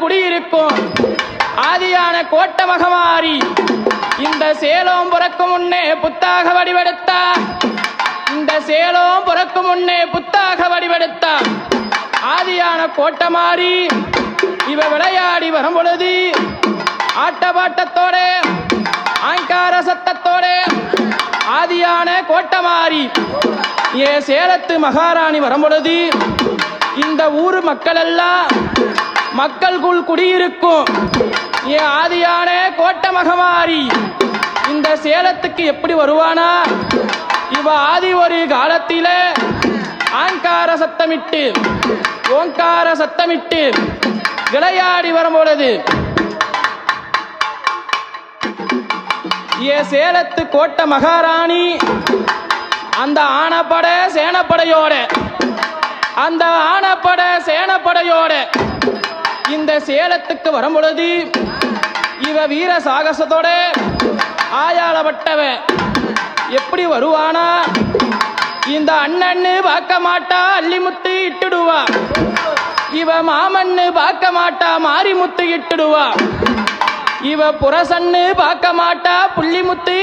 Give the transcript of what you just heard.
குடியிருக்கும் ஆதியான கோட்ட மகமாரி இந்த சேலம் பிறக்கும் முன்னே புத்தாக வடிவெடுத்தா. இந்த சேலம் பிறக்கும் முன்னே புத்தாக வடிவெடுத்தா. ஆதியான கோட்டமாரி இவ விளையாடி வரும் பொழுது ஆட்டபாட்டத்தோட ஆங்கார சத்தத்தோட ஆதியான கோட்டமாரி ஏ சேலத்து மகாராணி வரும் பொழுது இந்த ஊர் மக்கள் எல்லாம் மக்களுக்குள் குடியிருக்கும். ஏ ஆதியான கோட்ட மகமாரி இந்த சேலத்துக்கு எப்படி வருவானா? இவ ஆதி ஒரு காலத்தில ஆங்கார சத்தமிட்டு ஓங்கார சத்தமிட்டு விளையாடி வரும் பொழுது ஏ சேலத்து கோட்ட மகாராணி அந்த ஆனப்பட சேனப்படையோட அந்த ஆனப்பட சேனப்படையோட இந்த சேலத்துக்கு வரும் பொழுது இவ வீர சாகசத்தோட ஆயாளப்பட்டவ எப்படி வருவானா? இந்த அண்ணன்னு பார்க்க மாட்டா அள்ளிமுத்து இட்டுடுவா. இவ மாமன்னு பார்க்க மாட்டா மாரிமுத்து இட்டுடுவா. இவ புரசன்னு பார்க்க மாட்டா புள்ளிமுத்து